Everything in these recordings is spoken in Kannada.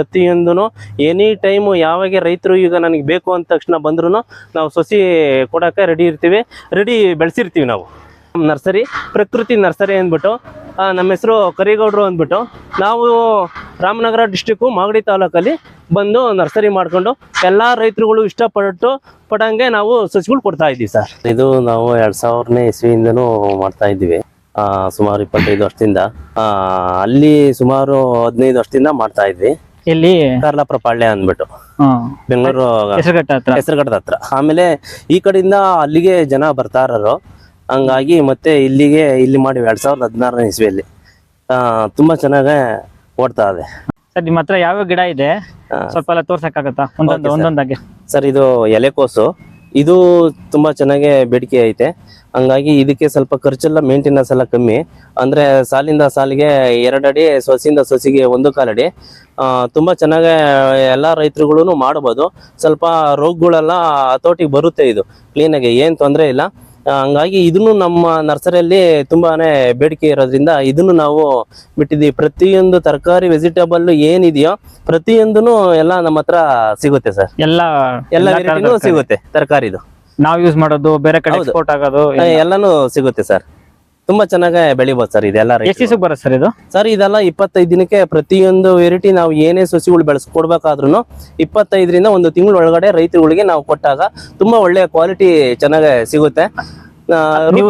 ಪ್ರತಿಯೊಂದೂ ಎನಿ ಟೈಮು ಯಾವಾಗ ರೈತರು ಈಗ ನನಗೆ ಬೇಕು ಅಂದ ತಕ್ಷಣ ಬಂದ್ರೂ ನಾವು ಸಸಿ ಕೊಡೋಕೆ ರೆಡಿ ಇರ್ತೀವಿ. ರೆಡಿ ಬೆಳೆಸಿರ್ತೀವಿ ನಾವು. ನರ್ಸರಿ, ಪ್ರಕೃತಿ ನರ್ಸರಿ ಅಂದ್ಬಿಟ್ಟು ನಮ್ಮ ಹೆಸರು ಕರಿಗೌಡರು ಅಂದ್ಬಿಟ್ಟು, ನಾವು ರಾಮನಗರ ಡಿಸ್ಟಿಕ್ಕು ಮಾಗಡಿ ತಾಲೂಕಲ್ಲಿ ಬಂದು ನರ್ಸರಿ ಮಾಡ್ಕೊಂಡು ಎಲ್ಲ ರೈತರುಗಳು ಇಷ್ಟಪಟ್ಟು ಪಡಂಗೆ ನಾವು ಸಸಿಗಳು ಕೊಡ್ತಾ ಇದ್ದೀವಿ ಸರ್. ಇದು ನಾವು ಎರಡು ಸಾವಿರನೇ ಇಸ್ವಿಯಿಂದನೂ ಮಾಡ್ತಾ ಇದ್ದೀವಿ. ಸುಮಾರು ಇಪ್ಪತ್ತೈದು ವರ್ಷದಿಂದ. ಅಲ್ಲಿ ಸುಮಾರು ಹದಿನೈದು ವರ್ಷದಿಂದ ಮಾಡ್ತಾ ಇದ್ವಿ. ಇಲ್ಲಿ ಕಾರ್ಲಾಪುರ ಪಾಳ್ಯ ಅಂದ್ಬಿಟ್ಟು. ಬೆಂಗಳೂರು ಹೆಸರುಘಟ್ಟ ಹತ್ರ. ಹೆಸರುಘಟ್ಟದ ಹತ್ರ. ಆಮೇಲೆ ಈ ಕಡೆಯಿಂದ ಅಲ್ಲಿಗೆ ಜನ ಬರ್ತಾ ಇರೋರು. ಹಂಗಾಗಿ ಮತ್ತೆ ಇಲ್ಲಿಗೆ ಇಲ್ಲಿ ಮಾಡಿ ಎರಡ್ ಸಾವಿರದ ಹದಿನಾರನೇ ಇಸ್ವಿಯಲ್ಲಿ. ತುಂಬಾ ಚೆನ್ನಾಗಿ ಓಡ್ತಾ ಇದೆ. ಸರ್ ನಿಮ್ಮ ಹತ್ರ ಯಾವ ಗಿಡ ಇದೆ? ಸ್ವಲ್ಪ ಎಲ್ಲ ತೋರ್ಸಕ್ಕಾಗತ್ತಾ? ಒಂದೊಂದು ಒಂದೊಂದಾಗಿ. ಸರ್ ಇದು ಎಲೆಕೋಸು ಇದು ತುಂಬ ಚೆನ್ನಾಗಿ ಬೇಡಿಕೆ ಐತೆ. ಹಂಗಾಗಿ ಇದಕ್ಕೆ ಸ್ವಲ್ಪ ಖರ್ಚೆಲ್ಲ ಮೇಂಟೆನೆನ್ಸ್ ಎಲ್ಲ ಕಮ್ಮಿ. ಅಂದ್ರೆ ಸಾಲಿಂದ ಸಾಲಿಗೆ ಎರಡಡಿ ಸೊಸಿಯಿಂದ ಸೊಸಿಗೆ ಒಂದು ಕಾಲಡಿ ತುಂಬಾ ಚೆನ್ನಾಗಿ ಎಲ್ಲ ರೈತರುಗಳೂ ಮಾಡ್ಬೋದು. ಸ್ವಲ್ಪ ರೋಗಗಳೆಲ್ಲ ಹತೋಟಿಗೆ ಬರುತ್ತೆ ಇದು. ಕ್ಲೀನಾಗಿ ಏನು ತೊಂದರೆ ಇಲ್ಲ. ಹಂಗಾಗಿ ಇದನ್ನು ನಮ್ಮ ನರ್ಸರಿಯಲ್ಲಿ ತುಂಬಾನೇ ಬೇಡಿಕೆ ಇರೋದ್ರಿಂದ ಇದನ್ನು ನಾವು ಬಿಟ್ಟಿದ್ದೀವಿ. ಪ್ರತಿಯೊಂದು ತರಕಾರಿ ವೆಜಿಟೇಬಲ್ ಏನಿದೆಯೋ ಪ್ರತಿಯೊಂದೂ ಎಲ್ಲ ನಮ್ಮ ಹತ್ರ ಸಿಗುತ್ತೆ ಸರ್. ಎಲ್ಲ ಎಲ್ಲ. ಸಿಗುತ್ತೆ ತರಕಾರಿದು. ನಾವ್ ಯೂಸ್ ಮಾಡೋದು ಬೇರೆ ಕಡೆ. ಎಕ್ಸ್ಪೋರ್ಟ್ ಆಗೋದು ಎಲ್ಲಾನು ಸಿಗುತ್ತೆ ಸರ್. ತುಂಬಾ ಚೆನ್ನಾಗಿ ಬೆಳಿಬಹುದು ಸರ್ ಇದೆಲ್ಲ ಎಷ್ಟು ದಿವಸಕ್ಕೆ ಬರುತ್ತೆ ಸರ್ ಇದು? ಸರ್ ಇದೆಲ್ಲ ಇಪ್ಪತ್ತೈದು ದಿನಕ್ಕೆ ಪ್ರತಿಯೊಂದು ವೆರೈಟಿ ನಾವು ಏನೇ ಸಸಿಗಳು ಬೆಳೆಸ್ಕೊಡ್ಬೇಕಾದ್ರೂ ಇಪ್ಪತ್ತೈದರಿಂದ ಒಂದು ತಿಂಗಳ ಒಳಗಡೆ ರೈತರುಗಳಿಗೆ ನಾವು ಕೊಟ್ಟಾಗ ತುಂಬಾ ಒಳ್ಳೆಯ ಕ್ವಾಲಿಟಿ ಚೆನ್ನಾಗಿ ಸಿಗುತ್ತೆ. ನೀವು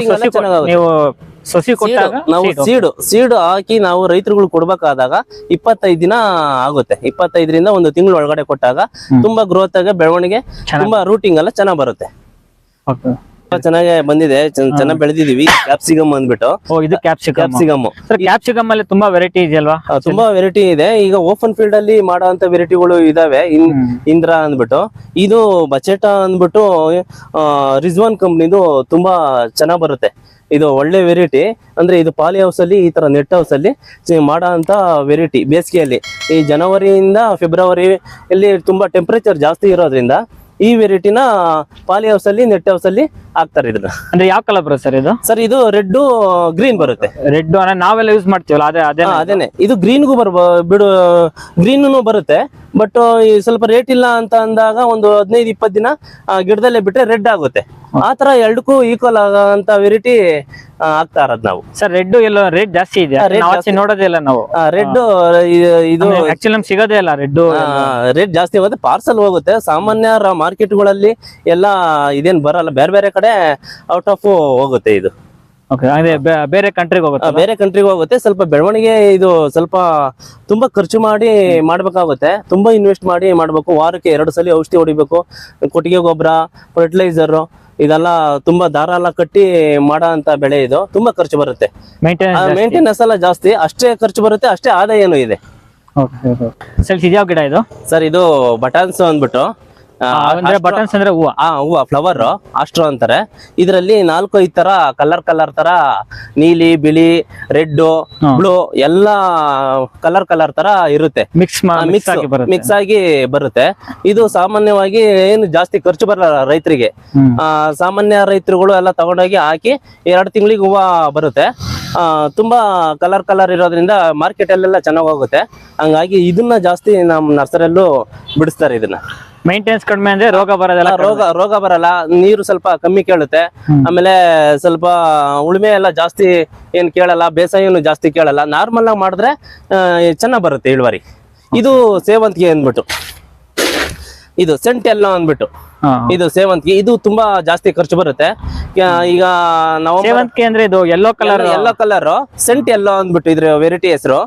ಸಸಿ ಕೊಟ್ಟಾಗ ನಾವು. ಸೀಡು ಸೀಡು ಹಾಕಿ ನಾವು ರೈತರುಗಳು ಕೊಡ್ಬೇಕಾದಾಗ ಇಪ್ಪತ್ತೈದು ದಿನ ಆಗುತ್ತೆ. ಇಪ್ಪತ್ತೈದರಿಂದ ಒಂದು ತಿಂಗಳ ಒಳಗಡೆ ಕೊಟ್ಟಾಗ ತುಂಬಾ ಗ್ರೋತ್ ಆಗಿ ಬೆಳವಣಿಗೆ ತುಂಬಾ ರೂಟಿಂಗ್ ಎಲ್ಲ ಚೆನ್ನಾಗಿ ಬರುತ್ತೆ. ಚೆನ್ನಾಗಿ ಬಂದಿದೆ. ಚೆನ್ನಾಗಿ ಬೆಳೆದಿದೀವಿ. ಕ್ಯಾಪ್ಸಿಕಮ್ ಅಂದ್ಬಿಟ್ಟು ಓ ಇದು ಕ್ಯಾಪ್ಸಿಕಮ್ ಕ್ಯಾಪ್ಸಿಕಮ್ ಅಲ್ಲಿ ತುಂಬಾ ವೆರೈಟಿ ಇದೆಯಲ್ವಾ ತುಂಬಾ ವೆರೈಟಿ ಇದೆ. ಈಗ ಓಪನ್ ಫೀಲ್ಡ್ ಅಲ್ಲಿ ಮಾಡುವಂತ ವೆರೈಟಿಗಳು ಇದಾವೆ. ಇಂದ್ರ ಅಂದ್ಬಿಟ್ಟು. ಇದು ಬಚೇಟಾ ಅಂದ್ಬಿಟ್ಟು ರಿಜ್ವಾನ್ ಕಂಪ್ನಿದು ತುಂಬಾ ಚೆನ್ನಾಗ್ ಬರುತ್ತೆ. ಇದು ಒಳ್ಳೆ ವೆರೈಟಿ ಅಂದ್ರೆ ಇದು ಪಾಲಿ ಹೌಸ್ ಅಲ್ಲಿ ಈ ತರ ನೆಟ್ ಹೌಸ್ ಅಲ್ಲಿ ಮಾಡೋ ಅಂತ ವೆರೈಟಿ ಬೇಸಿಗೆಯಲ್ಲಿ. ಈ ಜನವರಿಯಿಂದ ಫೆಬ್ರವರಿ ಅಲ್ಲಿ ತುಂಬಾ ಟೆಂಪರೇಚರ್ ಜಾಸ್ತಿ ಇರೋದ್ರಿಂದ ಈ ವೆರೈಟಿನ ಪಾಲಿ ಹೌಸ್ ಅಲ್ಲಿ ನೆಟ್ ಹೌಸ್ ಅಲ್ಲಿ ಹಾಕ್ತಾರೆ ಇದನ್ನ ಅಂದ್ರೆ ಯಾವ ಕಲರ್ ಬರುತ್ತೆ ಸರ್ ಇದು? ಸರ್ ಇದು ರೆಡ್ ಗ್ರೀನ್ ಬರುತ್ತೆ. ರೆಡ್ ಅಂದ್ರೆ ನಾವೆಲ್ಲ ಯೂಸ್ ಮಾಡ್ತೀವಲ್ಲ ಅದೇ ಅದೇ ಅದೇನೆ. ಇದು ಗ್ರೀನ್ಗೂ ಬರ್ಬೋ ಬಿಡು ಗ್ರೀನ್ ಬರುತ್ತೆ. ಬಟ್ ಸ್ವಲ್ಪ ರೇಟ್ ಇಲ್ಲ ಅಂತ ಅಂದಾಗ ಒಂದು ಹದಿನೈದು ಇಪ್ಪತ್ತು ದಿನ ಗಿಡದಲ್ಲೇ ಬಿಟ್ರೆ ರೆಡ್ ಆಗುತ್ತೆ. ಆ ತರ ಎರಡಕ್ಕೂ ಈಕ್ವಲ್ ಆಗಂತ ವೆರೈಟಿ ಆಗ್ತಾ ಇರೋದು ನಾವು. ಸರ್ ರೆಡ್ ಎಲ್ಲ ರೇಟ್ ಜಾಸ್ತಿ ಇದೆ. ನೋಡೋದಿಲ್ಲ ನಾವು ಜಾಸ್ತಿ. ನೋಡೋದೇ ಇಲ್ಲ ನಾವು. ರೆಡ್ ಇದು ಆಕ್ಚುಲಿ ನಮ್ಗೆ ಸಿಗೋದೇ ಇಲ್ಲ ರೆಡ್ ರೇಟ್ ಜಾಸ್ತಿ ಹೋಗುತ್ತೆ ಪಾರ್ಸಲ್ ಹೋಗುತ್ತೆ. ಸಾಮಾನ್ಯ ಮಾರ್ಕೆಟ್ಗಳಲ್ಲಿ ಎಲ್ಲ ಇದೇನ್ ಬರಲ್ಲ. ಬೇರೆ ಬೇರೆ ಕಡೆ ಔಟ್ ಆಫ್ ಹೋಗುತ್ತೆ ಇದು. ಬೇರೆ ಕಂಟ್ರಿಗೆ ಹೋಗುತ್ತೆ ಬೇರೆ ಕಂಟ್ರಿಗೆ ಹೋಗುತ್ತೆ. ಸ್ವಲ್ಪ ಬೆಳವಣಿಗೆ ಇದು ಸ್ವಲ್ಪ ತುಂಬಾ ಖರ್ಚು ಮಾಡಿ ಮಾಡ್ಬೇಕಾಗುತ್ತೆ. ತುಂಬಾ ಇನ್ವೆಸ್ಟ್ ಮಾಡಿ ಮಾಡ್ಬೇಕು. ವಾರಕ್ಕೆ ಎರಡು ಸಲ ಔಷಧಿ ಹೊಡಿಬೇಕು. ಕೊಟ್ಟಿಗೆ ಗೊಬ್ಬರ ಫರ್ಟಿಲೈಸರ್ ಇದೆಲ್ಲ ತುಂಬಾ ದಾರ ಎಲ್ಲ ಕಟ್ಟಿ ಮಾಡೋ ಅಂತ ಬೆಳೆ ಇದು. ತುಂಬಾ ಖರ್ಚು ಬರುತ್ತೆ. ಮೇಂಟೆನೆನ್ಸ್ ಎಲ್ಲ ಜಾಸ್ತಿ. ಅಷ್ಟೇ ಖರ್ಚು ಬರುತ್ತೆ ಅಷ್ಟೇ ಆದಾಯನೂ ಇದೆ. ಸರ್ ಇದ್ಯಾವ ಗಿಡ ಇದು? ಸರ್ ಇದು ಬಟಾನ್ಸ್ ಅಂದ್ಬಿಟ್ಟು. ಅಂದ್ರೆ ಬಟನ್ಸ್ ಅಂದ್ರೆ ಹೂವ. ಆ ಹೂವ ಫ್ಲವರ್ ಆಸ್ಟ್ರೋ ಅಂತಾರೆ. ಇದರಲ್ಲಿ ನಾಲ್ಕು ಐದು ತರ ಕಲರ್ ಕಲರ್ ತರ ನೀಲಿ ಬಿಳಿ ರೆಡ್ ಬ್ಲೂ ಎಲ್ಲ ಕಲರ್ ಕಲರ್ ತರ ಇರುತ್ತೆ. ಮಿಕ್ಸ್ ಮಿಕ್ಸ್ ಮಿಕ್ಸ್ ಆಗಿ ಬರುತ್ತೆ. ಇದು ಸಾಮಾನ್ಯವಾಗಿ ಏನು ಜಾಸ್ತಿ ಖರ್ಚು ಬರಲ್ಲ ರೈತರಿಗೆ. ಆ, ಸಾಮಾನ್ಯ ರೈತರುಗಳು ಎಲ್ಲ ತಗೊಂಡೋಗಿ ಹಾಕಿ ಎರಡು ತಿಂಗಳಿಗೆ ಹೂವ ಬರುತ್ತೆ. ಆ, ತುಂಬಾ ಕಲರ್ ಕಲರ್ ಇರೋದ್ರಿಂದ ಮಾರ್ಕೆಟ್ ಅಲ್ಲೆಲ್ಲ ಚೆನ್ನಾಗಿ ಹೋಗುತ್ತೆ. ಹಂಗಾಗಿ ಇದನ್ನ ಜಾಸ್ತಿ ನಮ್ಮ ನರ್ಸರಿಯಲ್ಲೂ ಬಿಡಿಸ್ತಾರೆ ಇದನ್ನ. ಮೇಂಟೆನೆನ್ಸ್ ಕಡಿಮೆ ಅಂದ್ರೆ ರೋಗ ಬರೋದಿಲ್ಲ ರೋಗ ರೋಗ ಬರಲ್ಲ. ನೀರು ಸ್ವಲ್ಪ ಕಮ್ಮಿ ಕೇಳುತ್ತೆ. ಆಮೇಲೆ ಸ್ವಲ್ಪ ಉಳುಮೆ ಎಲ್ಲ ಜಾಸ್ತಿ ಏನ್ ಕೇಳಲ್ಲ ಬೇಸಾಯನು ಜಾಸ್ತಿ ಕೇಳಲ್ಲ. ನಾರ್ಮಲ್ ಆಗಿ ಮಾಡಿದ್ರೆ ಚೆನ್ನಾಗ್ ಬರುತ್ತೆ ಇಳುವರಿ. ಇದು ಸೇವಂತಿಗೆ ಅಂದ್ಬಿಟ್ಟು. ಇದು ಸೆಂಟ್ ಎಲ್ಲ ಅಂದ್ಬಿಟ್ಟು. ಇದು ಸೇವಂತಿಗೆ. ಇದು ತುಂಬಾ ಜಾಸ್ತಿ ಖರ್ಚು ಬರುತ್ತೆ. ಈಗ ನಾವು ಸೇವಂತಿಗೆ ಅಂದ್ರೆ ಇದು yellow colour yellow colour cent yellow ಅಂದ್ಬಿಟ್ಟು ಇದ್ರ ವೆರೈಟಿ ಹೆಸರು.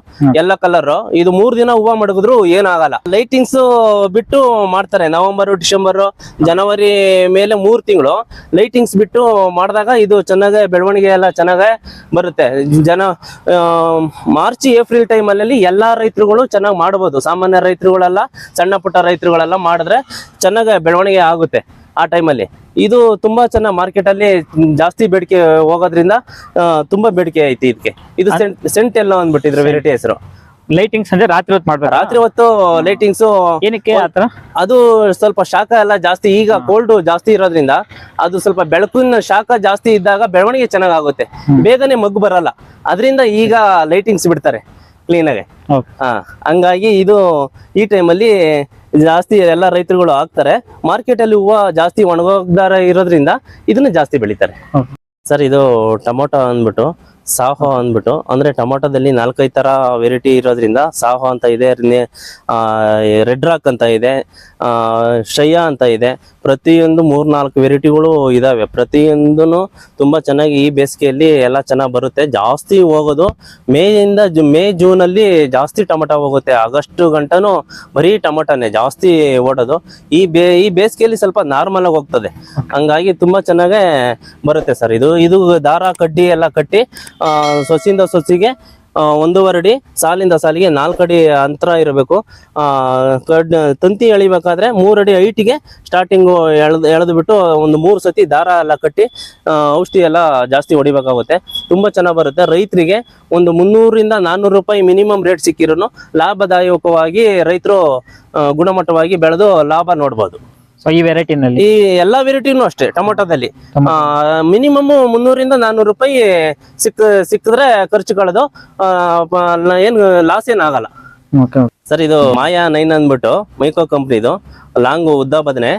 ಎಲ್ಲೋ ಕಲರ್ ಇದು ಮೂರ್ ದಿನ ಹೂವ ಮಡಗಿದ್ರು ಏನಾಗಲ್ಲ. ಲೈಟಿಂಗ್ಸ್ ಬಿಟ್ಟು ಮಾಡ್ತಾರೆ. ನವೆಂಬರ್ ಡಿಸೆಂಬರ್ ಜನವರಿ ಮೇಲೆ ಮೂರ್ ತಿಂಗಳು. ಲೈಟಿಂಗ್ಸ್ ಬಿಟ್ಟು ಮಾಡಿದಾಗ ಇದು ಚೆನ್ನಾಗಿ ಬೆಳವಣಿಗೆ ಎಲ್ಲ ಚೆನ್ನಾಗಿ ಬರುತ್ತೆ. ಜನ ಮಾರ್ಚ್ ಏಪ್ರಿಲ್ ಟೈಮ್ ಅಲ್ಲಿ ಎಲ್ಲಾ ರೈತರುಗಳು ಚೆನ್ನಾಗಿ ಮಾಡಬಹುದು ಸಾಮಾನ್ಯ ರೈತರುಗಳೆಲ್ಲ ಸಣ್ಣ ಪುಟ್ಟ ರೈತರುಗಳೆಲ್ಲ ಮಾಡಿದ್ರೆ ಚೆನ್ನಾಗಿ ಬೆಳವಣಿಗೆ ಆಗುತ್ತೆ. ಆ ಟೈಮಲ್ಲಿ ಇದು ತುಂಬಾ ಚೆನ್ನಾಗಿ ಮಾರ್ಕೆಟ್ ಅಲ್ಲಿ ಜಾಸ್ತಿ ಬೇಡಿಕೆ ಹೋಗೋದ್ರಿಂದ ತುಂಬಾ ಬೇಡಿಕೆ ಐತಿ ಇದಕ್ಕೆ ಇದು ಸೆಂಟ್ ಸೆಂಟ್ ಎಲ್ಲ ಅಂದ್ಬಿಟ್ಟು ಇದ್ರ ವೆರೈಟಿ ಹೆಸರು. ಲೈಟಿಂಗ್ಸ್ ಅಂದ್ರೆ ರಾತ್ರಿ ಹೊತ್ತು ಮಾಡ್ಬೇಕು? ರಾತ್ರಿ ಹೊತ್ತು ಲೈಟಿಂಗ್ಸ್ ಏನಕ್ಕೆ ಆತರ ಅದು ಸ್ವಲ್ಪ ಶಾಖ ಎಲ್ಲ ಜಾಸ್ತಿ ಈಗ ಕೋಲ್ಡ್ ಜಾಸ್ತಿ ಇರೋದ್ರಿಂದ ಅದು ಸ್ವಲ್ಪ ಬೆಳಕಿನ ಶಾಖ ಜಾಸ್ತಿ ಇದ್ದಾಗ ಬೆಳವಣಿಗೆ ಚೆನ್ನಾಗಾಗುತ್ತೆ. ಬೇಗನೆ ಮಗ್ಗು ಬರಲ್ಲ. ಅದರಿಂದ ಈಗ ಲೈಟಿಂಗ್ಸ್ ಬಿಡ್ತಾರೆ ಕ್ಲೀನ್ ಆಗಿ. ಹಂಗಾಗಿ ಇದು ಈ ಟೈಮಲ್ಲಿ ಜಾಸ್ತಿ ಎಲ್ಲ ರೈತರುಗಳು ಹಾಕ್ತಾರೆ. ಮಾರ್ಕೆಟಲ್ಲಿ ಹೂವು ಜಾಸ್ತಿ ಒಣಗೋಗ್ದಾರ ಇರೋದ್ರಿಂದ ಇದನ್ನ ಜಾಸ್ತಿ ಬೆಳಿತಾರೆ. ಸರ್ ಇದು ಟೊಮೊಟೊ ಅಂದ್ಬಿಟ್ಟು ಸಾಹೋ ಅಂದ್ಬಿಟ್ಟು, ಅಂದ್ರೆ ಟೊಮೊಟೊದಲ್ಲಿ ನಾಲ್ಕೈದು ತರ ವೆರೈಟಿ ಇರೋದ್ರಿಂದ ಸಾಹೋ ಅಂತ ಇದೆ ರೆಡ್ ರಾಕ್ ಅಂತ ಇದೆ ಶಯ್ಯ ಅಂತ ಇದೆ. ಪ್ರತಿಯೊಂದು ಮೂರ್ನಾಲ್ಕು ವೆರೈಟಿಗಳು ಇದಾವೆ. ಪ್ರತಿಯೊಂದೂ ತುಂಬಾ ಚೆನ್ನಾಗಿ ಈ ಬೇಸಿಗೆಯಲ್ಲಿ ಎಲ್ಲ ಚೆನ್ನಾಗಿ ಬರುತ್ತೆ. ಜಾಸ್ತಿ ಹೋಗೋದು ಮೇಯಿಂದ ಜು, ಮೇ ಜೂನಲ್ಲಿ ಜಾಸ್ತಿ ಟೊಮೊಟೊ ಹೋಗುತ್ತೆ. ಆಗಸ್ಟ್ ಗಂಟನೂ ಬರೀ ಟೊಮೊಟೊನೇ ಜಾಸ್ತಿ ಓಡೋದು. ಈ ಬೇ, ಈ ಬೇಸಿಗೆಯಲ್ಲಿ ಸ್ವಲ್ಪ ನಾರ್ಮಲ್ ಆಗಿ ಹೋಗ್ತದೆ. ಹಂಗಾಗಿ ತುಂಬಾ ಚೆನ್ನಾಗೇ ಬರುತ್ತೆ ಸರ್. ಇದು ಇದು ದಾರ ಕಡ್ಡಿ ಎಲ್ಲ ಕಟ್ಟಿ ಆ, ಸೊಸಿಂದ ಸೊಸಿಗೆ ಒಂದೂವರೆ ಅಡಿ ಸಾಲಿಂದ ಸಾಲಿಗೆ ನಾಲ್ಕು ಅಡಿ ಅಂತರ ಇರಬೇಕು. ತಂತಿ ಎಳಿಬೇಕಾದ್ರೆ ಮೂರಡಿ ಐಟಿಗೆ ಸ್ಟಾರ್ಟಿಂಗು ಎಳೆದು ಎಳೆದು ಬಿಟ್ಟು ಒಂದು ಮೂರು ಸತಿ ದಾರ ಎಲ್ಲ ಕಟ್ಟಿ ಔಷಧಿ ಎಲ್ಲ ಜಾಸ್ತಿ ಹೊಡಿಬೇಕಾಗುತ್ತೆ. ತುಂಬ ಚೆನ್ನಾಗಿ ಬರುತ್ತೆ. ರೈತರಿಗೆ ಒಂದು ಮುನ್ನೂರಿಂದ ನಾನ್ನೂರು ರೂಪಾಯಿ ಮಿನಿಮಮ್ ರೇಟ್ ಸಿಕ್ಕಿರೂ ಲಾಭದಾಯಕವಾಗಿ ರೈತರು ಗುಣಮಟ್ಟವಾಗಿ ಬೆಳೆದು ಲಾಭ ನೋಡ್ಬೋದು. ಈ ವೆರೈಟಿನಲ್ಲಿ ಈ ಎಲ್ಲಾ ವೆರೈಟಿನೂ ಅಷ್ಟೇ ಟೊಮೊಟೊದಲ್ಲಿ. ಮಿನಿಮಮ್ ಮುನ್ನೂರಿಂದ ನಾನೂರು ರೂಪಾಯಿ ಸಿಕ್ಕ ಸಿಕ್ಕಿದ್ರೆ ಖರ್ಚು ಕಳೆದು ಏನು ಲಾಸ್ ಏನ್ ಆಗಲ್ಲ. ಸರ್ ಇದು ಮಾಯಾ ನೈನ್ ಅಂದ್ಬಿಟ್ಟು ಮೈಕೋ ಕಂಪ್ನಿದು ಲಾಂಗ್ ಉದ್ದ ಬದನೆ.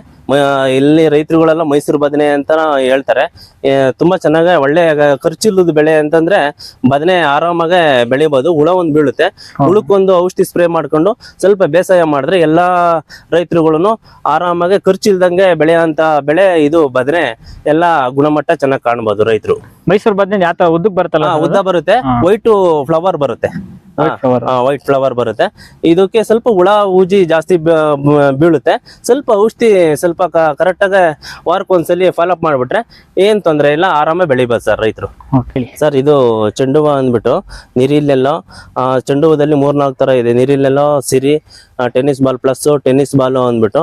ಇಲ್ಲಿ ರೈತರುಗಳೆಲ್ಲ ಮೈಸೂರು ಬದನೆ ಅಂತ ಹೇಳ್ತಾರೆ. ತುಂಬಾ ಚೆನ್ನಾಗಿ ಒಳ್ಳೆ ಖರ್ಚಿಲ್ಲದ ಬೆಳೆ ಅಂತಂದ್ರೆ ಬದನೆ ಆರಾಮಾಗೆ ಬೆಳಿಬಹುದು ಹುಳ ಒಂದು ಬೀಳುತ್ತೆ. ಹುಳಕ್ಕೊಂದು ಔಷಧಿ ಸ್ಪ್ರೇ ಮಾಡ್ಕೊಂಡು ಸ್ವಲ್ಪ ಬೇಸಾಯ ಮಾಡಿದ್ರೆ ಎಲ್ಲಾ ರೈತರುಗಳನ್ನು ಆರಾಮಾಗಿ ಖರ್ಚಿಲ್ದಂಗೆ ಬೆಳೆಯುವಂತ ಬೆಳೆ ಇದು ಬದನೆ. ಎಲ್ಲಾ ಗುಣಮಟ್ಟ ಚೆನ್ನಾಗಿ ಕಾಣಬಹುದು ರೈತರು. ಮೈಸೂರು ಬದನೆ ಯಾವ ಉದ್ದಕ್ಕೆ ಉದ್ದಕ್ ಬರುತ್ತಲ್ಲ ಉದ್ದ ಬರುತ್ತೆ. ವೈಟು ಫ್ಲವರ್ ಬರುತ್ತೆ. ವೈಟ್ ಫ್ಲವರ್ ಬರುತ್ತೆ. ಇದಕ್ಕೆ ಸ್ವಲ್ಪ ಹುಳ ಊಜಿ ಜಾಸ್ತಿ ಬೀಳುತ್ತೆ. ಸ್ವಲ್ಪ ಔಷಧಿ ಸ್ವಲ್ಪ ಕರೆಕ್ಟಾಗಿ ವಾರಕ್ಕೊಂದ್ಸಲಿ ಫಾಲೋಅಪ್ ಮಾಡ್ಬಿಟ್ರೆ ಏನ್ ತೊಂದರೆ ಇಲ್ಲ ಆರಾಮಾಗಿ ಬೆಳಿಬೋದು ಸರ್ ರೈತರು. ಸರ್ ಇದು ಚೆಂಡು ಹೂವು ಅಂದ್ಬಿಟ್ಟು ನೀರಿಲ್ಲೆಲ್ಲೋ ಚೆಂಡು ಹೂವದಲ್ಲಿ ಮೂರ್ನಾಲ್ಕು ತರ ಇದೆ. ನೀರಿಲ್ಲೆಲ್ಲೋ ಸಿರಿ tennis ball plus tennis ball ಅಂದ್ಬಿಟ್ಟು.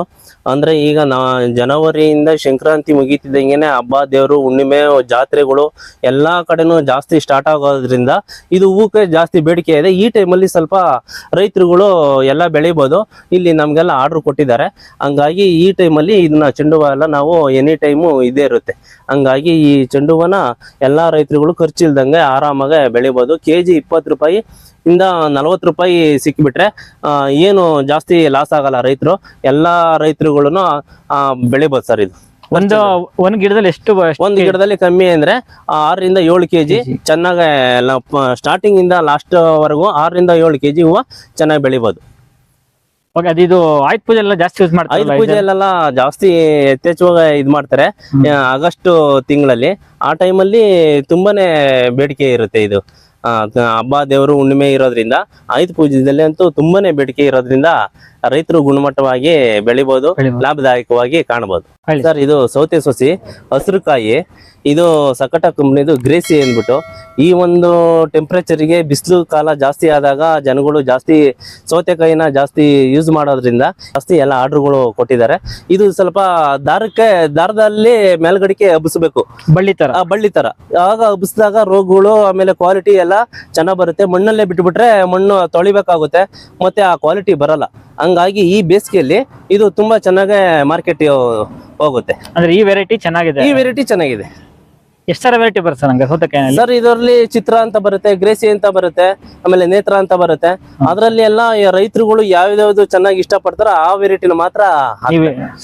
ಅಂದ್ರೆ ಈಗ ನಾ ಜನವರಿಯಿಂದ ಸಂಕ್ರಾಂತಿ ಮುಗೀತಿದ್ದಂಗೆನೆ ಹಬ್ಬ ದೇವರು ಹುಣ್ಣಿಮೆ ಜಾತ್ರೆಗಳು ಎಲ್ಲಾ ಕಡೆನೂ ಜಾಸ್ತಿ ಸ್ಟಾರ್ಟ್ ಆಗೋದ್ರಿಂದ ಇದು ಹೂಕ್ಕೆ ಜಾಸ್ತಿ ಬೇಡಿಕೆ ಇದೆ. ಈ ಟೈಮಲ್ಲಿ ಸ್ವಲ್ಪ ರೈತರುಗಳು ಎಲ್ಲ ಬೆಳಿಬೋದು. ಇಲ್ಲಿ ನಮಗೆಲ್ಲ ಆರ್ಡ್ರ್ ಕೊಟ್ಟಿದ್ದಾರೆ. ಹಂಗಾಗಿ ಈ ಟೈಮಲ್ಲಿ ಇದನ್ನ ಚೆಂಡು ಹೂವ ಎಲ್ಲ ನಾವು ಎನಿ ಟೈಮು ಇದೇ ಇರುತ್ತೆ. ಹಂಗಾಗಿ ಈ ಚೆಂಡು ಎಲ್ಲ ರೈತರುಗಳು ಖರ್ಚಿಲ್ದಂಗೆ ಆರಾಮಾಗಿ ಬೆಳಿಬೋದು. ಕೆ ಜಿ ಇಪ್ಪತ್ತು ರೂಪಾಯಿ ಇಂದ ನಲವತ್ತು ರೂಪಾಯಿ ಸಿಕ್ಬಿಟ್ರೆ ಏನು ಜಾಸ್ತಿ ಲಾಸ್ ಆಗಲ್ಲ ರೈತರು. ಎಲ್ಲ ರೈತರುಗಳನ್ನು ಬೆಳಿಬೋದು ಸರ್ ಇದು. ಒಂದು ಒಂದ್ ಗಿಡದಲ್ಲಿ ಎಷ್ಟು ಒಂದ್ ಗಿಡದಲ್ಲಿ ಕಮ್ಮಿ ಅಂದ್ರೆ ಆರರಿಂದ ಏಳು ಕೆಜಿ ಚೆನ್ನಾಗಿ ಸ್ಟಾರ್ಟಿಂಗ್ ಇಂದ ಲಾಸ್ಟ್ ವರೆಗೂ ಆರರಿಂದ ಏಳು ಕೆಜಿ ಹೂವು ಚೆನ್ನಾಗಿ ಬೆಳಿಬಹುದು ಇದು ಆಯುಧ ಪೂಜೆ ಎಲ್ಲ ಜಾಸ್ತಿ ಯೂಸ್ ಪೂಜೆಯಲ್ಲೆಲ್ಲ ಜಾಸ್ತಿ ಯಥೇಚ್ಛವಾಗಿ ಇದ್ ಮಾಡ್ತಾರೆ. ಆಗಸ್ಟ್ ತಿಂಗಳಲ್ಲಿ. ಆ ಟೈಮಲ್ಲಿ ತುಂಬಾನೇ ಬೇಡಿಕೆ ಇರುತ್ತೆ ಇದು. ಹಬ್ಬ ದೇವರು ಹುಣ್ಣಿಮೆ ಇರೋದ್ರಿಂದ ಆಯುಧ ಪೂಜೆದಲ್ಲಿ ಅಂತೂ ತುಂಬಾನೇ ಬೇಡಿಕೆ ಇರೋದ್ರಿಂದ ರೈತರು ಗುಣಮಟ್ಟವಾಗಿ ಬೆಳಿಬೋದು. ಲಾಭದಾಯಕವಾಗಿ ಕಾಣಬಹುದು. ಸರ್ ಇದು ಸೌತೆ ಸೊಸಿ ಹಸಿರುಕಾಯಿ ಇದು ಸಕಟ ಕಂಪ್ನಿದು ಗ್ರೇಸಿ ಅಂದ್ಬಿಟ್ಟು ಈ ಒಂದು ಟೆಂಪ್ರೇಚರ್ಗೆ ಬಿಸಿಲು ಕಾಲ ಜಾಸ್ತಿ ಆದಾಗ ಜನಗಳು ಜಾಸ್ತಿ ಸೌತೆಕಾಯಿನ ಜಾಸ್ತಿ ಯೂಸ್ ಮಾಡೋದ್ರಿಂದ ಜಾಸ್ತಿ ಎಲ್ಲ ಆರ್ಡರ್ಗಳು ಕೊಟ್ಟಿದ್ದಾರೆ. ಇದು ಸ್ವಲ್ಪ ದಾರಕ್ಕೆ ದಾರದಲ್ಲಿ ಮೇಲ್ಗಡಿಕೆ ಹಬ್ಬಿಸ್ಬೇಕು ಬಳ್ಳಿ ತರ. ಬಳ್ಳಿ ತರ. ಆಗ ಹಬ್ಬಿಸಿದಾಗ ರೋಗಗಳು ಆಮೇಲೆ ಕ್ವಾಲಿಟಿ ಎಲ್ಲ ಚೆನ್ನಾಗ್ ಬರುತ್ತೆ. ಮಣ್ಣಲ್ಲೇ ಬಿಟ್ಬಿಟ್ರೆ ಮಣ್ಣು ತೊಳಿಬೇಕಾಗುತ್ತೆ. ಮತ್ತೆ ಆ ಕ್ವಾಲಿಟಿ ಬರಲ್ಲ. ಹಂಗಾಗಿ ಈ ಬೇಸಿಗೆಯಲ್ಲಿ ಇದು ತುಂಬಾ ಚೆನ್ನಾಗಿ ಮಾರ್ಕೆಟ್ ಹೋಗುತ್ತೆ. ಅಂದ್ರೆ ಈ ವೆರೈಟಿ ಚೆನ್ನಾಗಿದೆ. ಈ ವೆರೈಟಿ ಚೆನ್ನಾಗಿದೆ. ಎಷ್ಟರ ವೆರೈಟಿ ಬರುತ್ತೆ ನಂಗೆ ಸೌತೆಕಾಯಿ ಸರ್ ಇದರಲ್ಲಿ ಚಿತ್ರ ಅಂತ ಬರುತ್ತೆ ಗ್ರೇಸಿ ಅಂತ ಬರುತ್ತೆ ಆಮೇಲೆ ನೇತ್ರ ಅಂತ ಬರುತ್ತೆ. ಅದರಲ್ಲಿ ಎಲ್ಲ ರೈತರುಗಳು ಯಾವ್ದಾವ್ದು ಚೆನ್ನಾಗಿ ಇಷ್ಟಪಡ್ತಾರೋ ಆ ವೆರೈಟಿನ ಮಾತ್ರ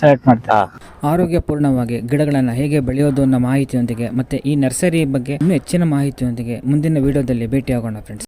ಸೆಲೆಕ್ಟ್ ಮಾಡ್ತಾರೆ? ಆರೋಗ್ಯ ಆರೋಗ್ಯಪೂರ್ಣವಾಗಿ ಗಿಡಗಳನ್ನು ಹೇಗೆ ಬೆಳೆಯೋದು ಅನ್ನೋ ಮಾಹಿತಿಯೊಂದಿಗೆ ಮತ್ತೆ ಈ ನರ್ಸರಿ ಬಗ್ಗೆ ಇನ್ನೂ ಹೆಚ್ಚಿನ ಮಾಹಿತಿಯೊಂದಿಗೆ ಮುಂದಿನ ವಿಡಿಯೋದಲ್ಲಿ ಭೇಟಿಯಾಗೋಣ ಫ್ರೆಂಡ್ಸ್